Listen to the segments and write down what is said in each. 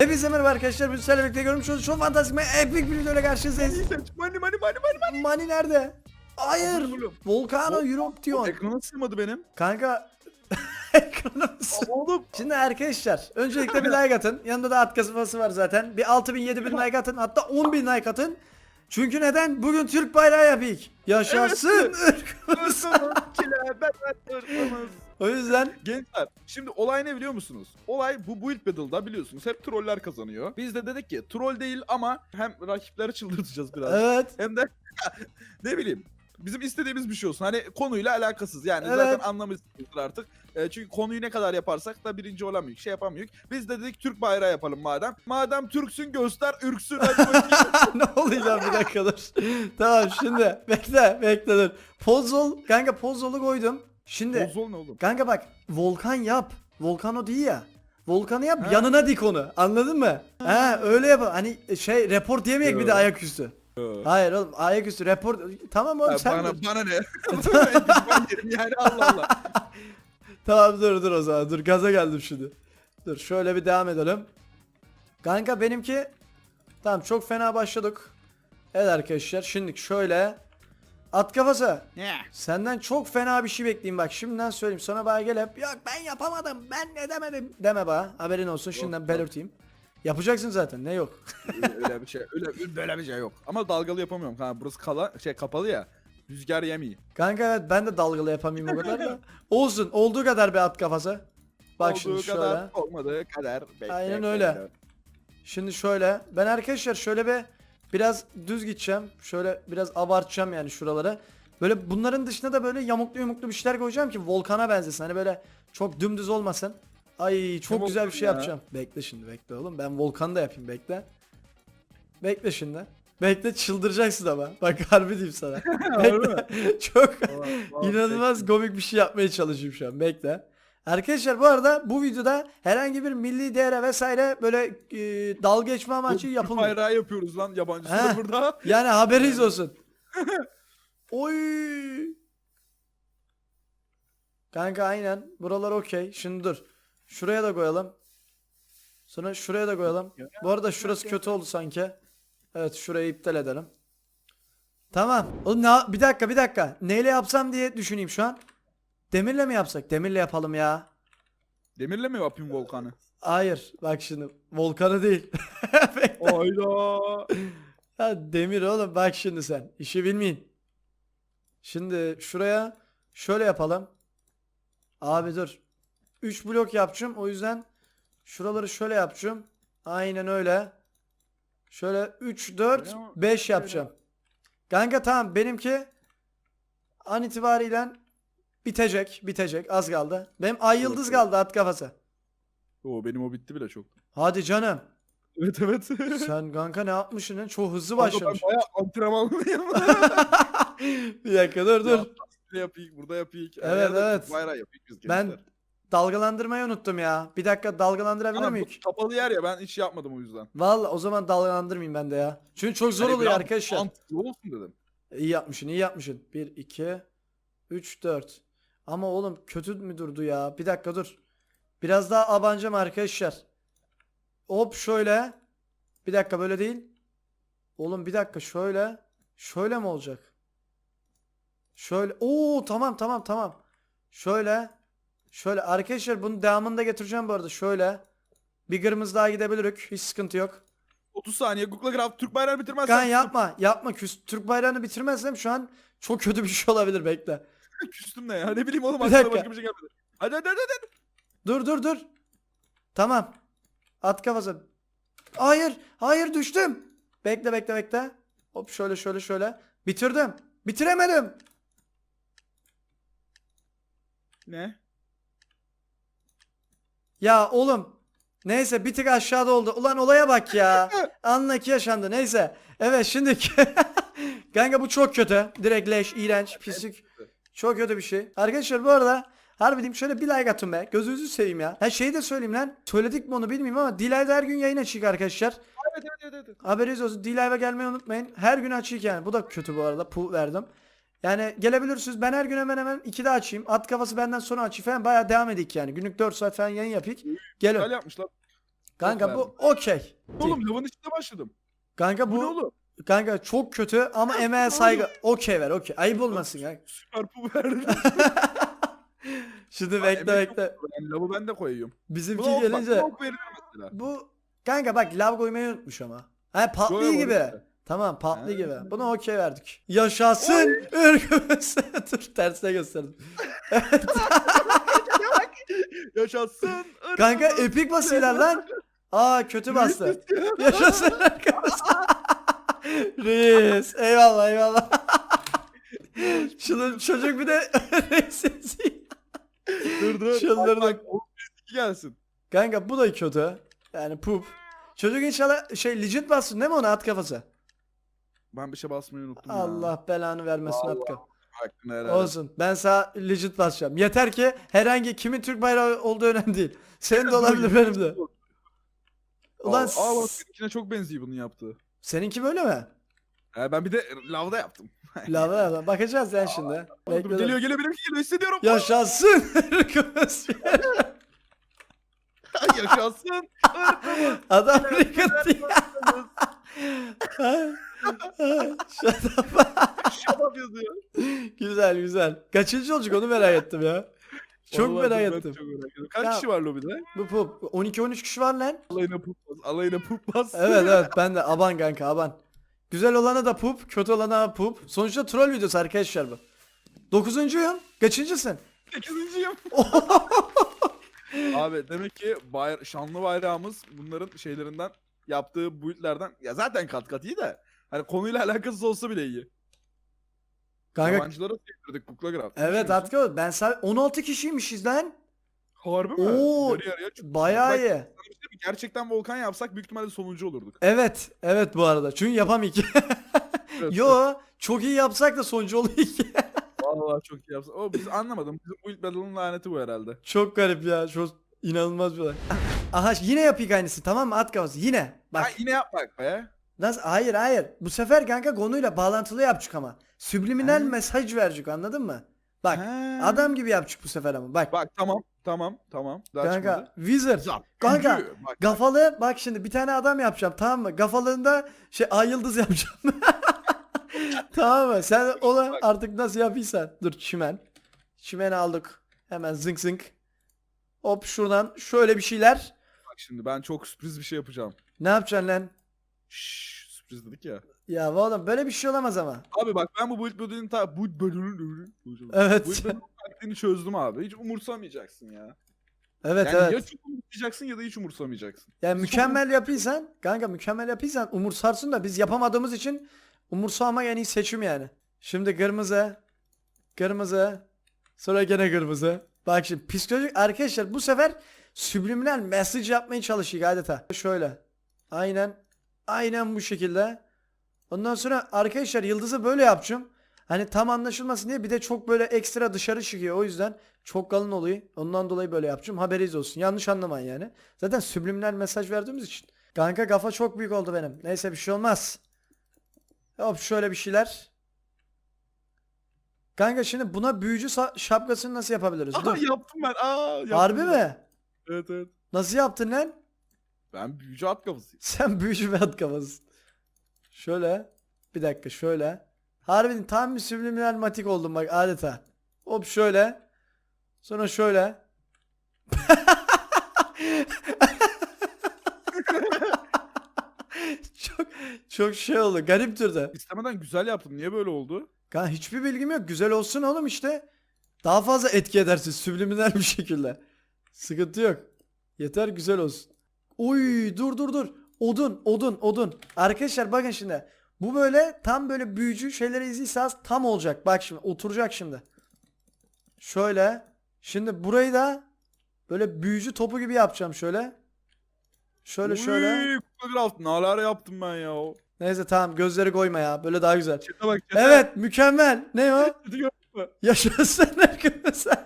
Hepinize merhaba arkadaşlar. Biz sizlerle birlikte görmüş olduğunuz çok fantastik ve epik bir videoyla karşınızdayız. Mani mani mani mani mani. Mani nerede? Hayır. Oğlum, Volcano Eruption. Ekrana sığmadı benim. Kanka ekranımız. Oğlum. Şimdi arkadaşlar öncelikle bir like atın. Yanında da at kasıfası var zaten. Bir 6000 7000 like atın. Hatta 10000 like atın. Çünkü neden? Bugün Türk bayrağı yapıyık. Yaşasın ırkımız. O yüzden Gençler şimdi olay ne biliyor musunuz? Olay bu Build Battle'da biliyorsunuz hep troller kazanıyor. Biz de dedik ki troll değil ama hem rakipleri çıldırtacağız biraz. evet Hem de ne bileyim bizim istediğimiz bir şey olsun. Hani konuyla alakasız yani Evet. zaten anlamışsınızdır artık. E, çünkü konuyu ne kadar yaparsak da birinci olamıyoruz. Şey yapamıyoruz. Biz de dedik Türk bayrağı yapalım madem. Madem Türksün göster ürksün ne olacak bir dakika dur. tamam şimdi bekle bekle dur. Pozol kanka pozolu koydum. Şimdi Bozol ne oğlum? kanka bak volkan yap. Volkano değil ya. Volkanı yap Ha. yanına dik onu. Anladın mı? Ha öyle yap. Hani şey report diyemeyek bir de ayaküstü. Hayır oğlum ayaküstü report. Tamam oğlum Ya sen bana, dur. bana ne? ben yerim yani Allah Allah. Tamam dur dur o zaman dur gaza geldim şimdi. Dur şöyle bir devam edelim. Kanka benimki tamam çok fena başladık. Evet arkadaşlar şimdi şöyle at kafası. Ne? Senden çok fena bir şey bekleyeyim bak şimdiden söyleyeyim sonra bana gel hep yok ben yapamadım ben edemedim deme bana haberin olsun şimdiden yok. belirteyim. Yapacaksın zaten ne yok. öyle, bir şey, öyle böyle bir şey yok. Ama dalgalı yapamıyorum kanka. Burası kala, şey kapalı ya. Rüzgar yemiyor. Kanka evet ben de dalgalı yapamayayım o kadar da. Olsun olduğu kadar bir at kafası. Bak Olduğu şimdi şöyle. kadar, olmadığı kadar. Bekle, Aynen bekle. öyle. Şimdi şöyle ben arkadaşlar şöyle bir biraz düz gideceğim. Şöyle biraz abartacağım yani şuraları. Böyle bunların dışında da böyle yamuklu yumuklu bir şeyler koyacağım ki volkana benzesin. Hani böyle çok dümdüz olmasın. Ay çok güzel bir şey ya? yapacağım. Bekle şimdi bekle oğlum. Ben volkan da yapayım bekle. Bekle şimdi. Bekle çıldıracaksın ama. Bak harbi diyeyim sana. Bekle. çok İnanılmaz komik bir şey yapmaya çalışıyorum şu an. Bekle. Arkadaşlar bu arada bu videoda herhangi bir milli değere vesaire böyle e, dalga geçme amaçlı yapılmıyor. bayrağı yapıyoruz lan yabancı He. burada. Yani haberiniz olsun. Oy. Kanka aynen. Buralar okey. Şimdi dur. Şuraya da koyalım. Sonra şuraya da koyalım. Bu arada şurası kötü oldu sanki. Evet şurayı iptal edelim. Tamam. Oğlum ne, bir dakika bir dakika. Neyle yapsam diye düşüneyim şu an. Demirle mi yapsak? Demirle yapalım ya. Demirle mi yapayım volkanı? Hayır. Bak şimdi. Volkanı değil. Hayda. Ya demir oğlum bak şimdi sen. İşi bilmeyin. Şimdi şuraya şöyle yapalım. Abi dur. 3 blok yapacağım. O yüzden şuraları şöyle yapacağım. Aynen öyle. Şöyle 3 4 Ya, 5 şöyle. yapacağım. Kanka tamam benimki an itibariyle bitecek. Bitecek. Az kaldı. Benim ay yıldız kaldı at kafası. Oo benim o bitti bile çok. Hadi canım. Evet evet. Sen kanka ne yapmışsın? lan? Çok hızlı Kanka başlamış. ben bayağı antrenmanlıyım. Bir dakika dur dur. Burada yapayım, burada yapayım. Evet, evet. Bayrağı yapayım biz Ben gençler. Dalgalandırmayı unuttum ya. Bir dakika dalgalandırabilir Ama miyim? kapalı yer ya ben hiç yapmadım o yüzden. Vallahi o zaman dalgalandırmayayım ben de ya. Çünkü çok zor Hani oluyor biraz arkadaşlar. Mantıklı olsun dedim. İyi yapmışsın, iyi yapmışsın. 1 2 3 4. Ama oğlum kötü mü durdu ya? Bir dakika dur. Biraz daha abanacağım arkadaşlar. Hop şöyle. Bir dakika böyle değil. Oğlum bir dakika şöyle. Şöyle mi olacak? Şöyle. Oo tamam tamam tamam. Şöyle. Şöyle arkadaşlar bunun devamını da getireceğim bu arada. Şöyle. Bir kırmızı daha gidebiliriz. Hiç sıkıntı yok. 30 saniye Google Graph Türk bayrağını bitirmezsen Kan yapma. Yapma. Küs, Türk bayrağını bitirmezsem şu an çok kötü bir şey olabilir. Bekle. küstüm ne ya ne bileyim oğlum aklıma dakika. başka bir şey gelmedi. Hadi hadi hadi hadi. Dur dur dur. Tamam. At kafası. Hayır. Hayır düştüm. Bekle bekle bekle. Hop şöyle şöyle şöyle. Bitirdim. Bitiremedim. Ne? Ya oğlum. Neyse bir tık aşağıda oldu. Ulan olaya bak ya. Anla ki yaşandı. Neyse. Evet şimdi Kanka bu çok kötü. Direkt leş, iğrenç, pislik. Çok kötü bir şey. Arkadaşlar bu arada harbi diyeyim şöyle bir like atın be. Gözünüzü seveyim ya. Ha şey de söyleyeyim lan. Söyledik mi onu bilmiyorum ama Dilay'da her gün yayın açık arkadaşlar. Evet evet evet. evet. Haberiniz olsun. D-Live'a gelmeyi unutmayın. Her gün açık yani. Bu da kötü bu arada. Pu verdim. Yani gelebilirsiniz. Ben her gün hemen hemen 2'de açayım. At kafası benden sonra açayım falan. Bayağı devam edik yani. Günlük 4 saat falan yayın yapayım. Gelin. Güzel yapmışlar. Kanka bu okey. Oğlum lavın içinde başladım. Kanka Bu ne bu oğlum? kanka çok kötü ama emeğe ne saygı. Okey ver okey. Ayıp olmasın kanka. Süper pu verdim. Şimdi bekle bekle. Yani lavı ben de koyuyorum. Bizimki Buna bak, gelince mesela. bu kanka bak lav koymayı unutmuş ama. Ha patlıyor Yo, yo, gibi. orası. Tamam patlı gibi. Buna okey verdik. Yaşasın ırkımız. Dur tersine gösterdim. Yaşasın. Kanka epik basıyorlar lan. Aa kötü bastı. Yaşasın ırkımız. Reis. Eyvallah eyvallah. Şunu çocuk bir de reis yazıyor. dur dur. Çıldırdım. Bak, bak, gelsin. Kanka bu da kötü. Yani pup. Çocuk inşallah şey legit bassın değil mi ona at kafası? Ben bir şey basmayı unuttum ya. Allah belanı vermesin at Vallahi. kafası. Hakkını helal et. Olsun. Ben sana legit basacağım. Yeter ki herhangi kimin Türk bayrağı olduğu önemli değil. Senin de olabilir benim de. Ulan Aa, aa bak s- benimkine çok benziyor bunun yaptığı. seninki böyle mi? He, ben bir de lavda yaptım. Lava lava. Bakacağız ya şimdi. Bekle. geliyor geliyor benimki geliyor hissediyorum. Yaşasın. Yaşasın. Adam Shut up. Yazıyor. güzel güzel. Kaçıncı olacak onu merak ettim ya. Çok Vallahi merak ben ettim. Çok merak. Kaç Ya- kişi var lobide? Bu pup. 12-13 kişi var lan. Alayına pup bas. Alayına pup bas. Evet evet ben de aban kanka aban. Güzel olana da pup, kötü olana da pup. Sonuçta troll videosu arkadaşlar bu. Dokuzuncuyum. Kaçıncısın? Sekizinciyim. Abi demek ki bayra- şanlı bayrağımız bunların şeylerinden yaptığı buildlerden ya zaten kat kat iyi de hani konuyla alakasız olsa bile iyi. Kanka Yabancılara sevdirdik Kukla Graf. evet Atko ben sadece 16 kişiymişiz lan. Harbi mi? Oo, Yarı yarıya çıktı. Bayağı Bak, iyi. şey? Gerçekten volkan yapsak büyük ihtimalle sonuncu olurduk. Evet evet bu arada çünkü yapamayız. Evet, Yo çok iyi yapsak da sonucu oluyor ki. Vallahi çok iyi yapsak. O biz anlamadım. Bizim build battle'ın laneti bu herhalde. çok garip ya çok inanılmaz bir olay. Aha yine yapayım aynısını tamam mı at kafası yine. Bak Ha, yine yapmak be. nasıl hayır hayır bu sefer kanka konuyla bağlantılı yapacak ama. Subliminal Ha. mesaj verecek anladın mı? Bak Ha. adam gibi yapacak bu sefer ama bak. Bak tamam tamam tamam. Daha kanka çıkmadı. wizard. Zap, Kanka. Bak, Gafalı bak şimdi bir tane adam yapacağım tamam mı? Gafalığında şey ay yıldız yapacağım. tamam mı? Sen onu Bak. artık nasıl yapıysan. Dur çimen. Çimeni aldık. Hemen zınk zınk. Hop şuradan şöyle bir şeyler. bak şimdi ben çok sürpriz bir şey yapacağım. Ne yapacaksın lan? Şşş sürpriz dedik ya. Ya oğlum böyle bir şey olamaz ama. Abi bak ben bu build battle'ın ta build battle'ın Evet. build taktiğini çözdüm abi. Hiç umursamayacaksın ya. Evet yani ya evet. çok umursayacaksın ya da hiç umursamayacaksın. Yani mükemmel yapıysan kanka mükemmel yapıysan umursarsın da biz yapamadığımız için umursama en iyi seçim yani. Şimdi kırmızı. Kırmızı. Sonra gene kırmızı. Bak şimdi psikolojik arkadaşlar bu sefer subliminal mesaj yapmaya çalışıyor adeta. Şöyle. Aynen. Aynen bu şekilde. Ondan sonra arkadaşlar yıldızı böyle yapacağım. Hani tam anlaşılmasın diye bir de çok böyle ekstra dışarı çıkıyor. O yüzden çok kalın oluyor. Ondan dolayı böyle yapacağım. Haberiniz olsun. Yanlış anlamayın yani. Zaten subliminal mesaj verdiğimiz için. Kanka kafa çok büyük oldu benim. Neyse bir şey olmaz. Hop şöyle bir şeyler. Kanka şimdi buna büyücü şapkasını nasıl yapabiliriz? Aha Dur. yaptım ben. Aa yaptım. Harbi mi? Evet evet. Nasıl yaptın lan? Ben büyücü at kafasıyım. Sen büyücü bir at. Şöyle. Bir dakika şöyle. Harbiden tam bir subliminal matik oldum bak adeta. Hop şöyle. Sonra şöyle. çok çok şey oldu. Garip durdu. İstemeden güzel yaptım. Niye böyle oldu? Kanka hiçbir bilgim yok. Güzel olsun oğlum işte. Daha fazla etki edersin subliminal bir şekilde. Sıkıntı yok. Yeter güzel olsun. Uy dur dur dur. Odun odun odun. Arkadaşlar bakın şimdi. Bu böyle tam böyle büyücü şeyleri izliyorsanız tam olacak. Bak şimdi oturacak şimdi. Şöyle. Şimdi burayı da böyle büyücü topu gibi yapacağım şöyle. Şöyle şöyle. Uy, Graf. Nalar yaptım ben ya. Neyse tamam gözleri koyma ya. Böyle daha güzel. Çete bak çete. Evet mükemmel. Ne o? Yaşasın arkadaşlar.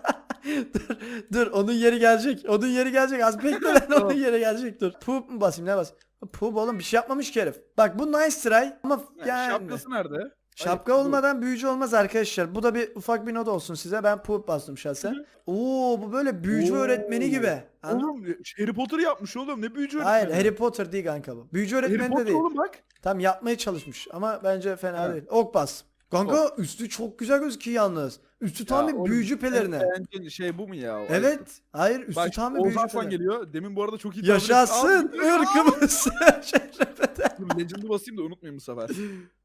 dur, dur onun yeri gelecek. Onun yeri gelecek. Az bekle lan onun yeri gelecek dur. Pup mu basayım ne basayım? Pup oğlum bir şey yapmamış ki herif. Bak bu nice try ama yani. Şapkası nerede? Şapka Hayır, olmadan büyücü olmaz arkadaşlar. Bu da bir ufak bir not olsun size. Ben poop bastım şahsen. Oo bu böyle büyücü Oo. öğretmeni gibi. Anladın? Oğlum Harry Potter yapmış oğlum ne büyücü Hayır öğretmeni? Harry Potter değil kanka bu. Büyücü Harry öğretmeni de Potter değil. oğlum bak. Tam yapmaya çalışmış ama bence fena Ha. değil. Ok bas. Kanka üstü çok güzel gözüküyor yalnız. Üstü tam Ya bir oğlum, büyücü pelerine. beğendiğin şey bu mu ya? Ay, Evet. Hayır üstü Bak tam bir Oğuz büyücü Arslan pelerine. geliyor. Demin bu arada çok iyi Yaşasın ırkımız. Dur Legend'ı basayım da unutmayayım bu sefer.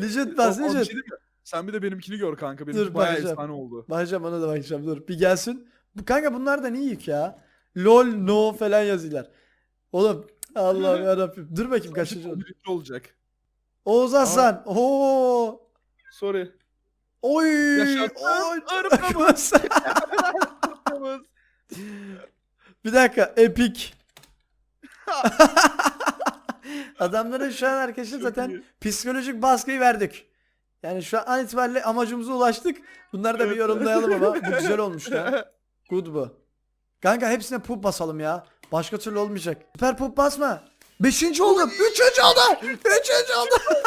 Legit bas bir şey legit. diyeyim mi? Sen bir de benimkini gör kanka. Benim Dur, bayağı bakacağım. efsane oldu. Bakacağım ona da bakacağım dur. Bir gelsin. Bu kanka bunlardan iyiyik ya. Lol no falan yazıyorlar. Oğlum Allah'ım yarabbim. Dur bakayım kaçıncı oldu. Birinci olacak. Oğuz Hasan. Oo. Sorry. Oy. Yaşasın Oy. Irkımız. Bir dakika epik. Adamların şu an arkadaşlar zaten psikolojik baskıyı verdik. Yani şu an itibariyle amacımıza ulaştık. Bunları da bir yorumlayalım ama bu güzel olmuş ya. Good bu. Kanka hepsine pup basalım ya. Başka türlü olmayacak. Süper pup basma. Beşinci oldum. Üçüncü oldum. Üçüncü oldum.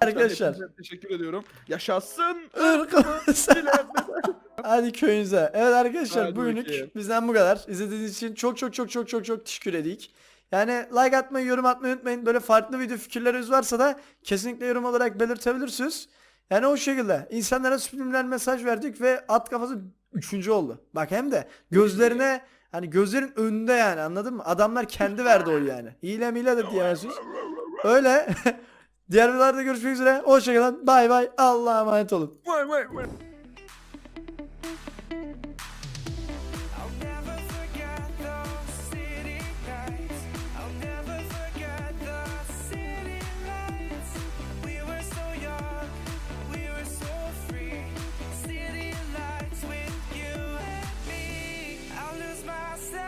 Arkadaşlar. Hepinize Teşekkür ediyorum. Yaşasın. ırkımız. Hadi köyünüze. Evet arkadaşlar Hadi bugünlük bakayım. bizden bu kadar. İzlediğiniz için çok çok çok çok çok çok teşekkür edik. Yani like atmayı, yorum atmayı unutmayın. Böyle farklı video fikirleriniz varsa da kesinlikle yorum olarak belirtebilirsiniz. Yani o şekilde insanlara subliminal mesaj verdik ve at kafası üçüncü oldu. Bak hem de gözlerine hani gözlerin önünde yani anladın mı? Adamlar kendi verdi oyu yani. İyile miyle de diyemezsiniz. Öyle. Diğer videolarda görüşmek üzere. Hoşçakalın. Bay bay. Allah'a emanet olun. Vay vay.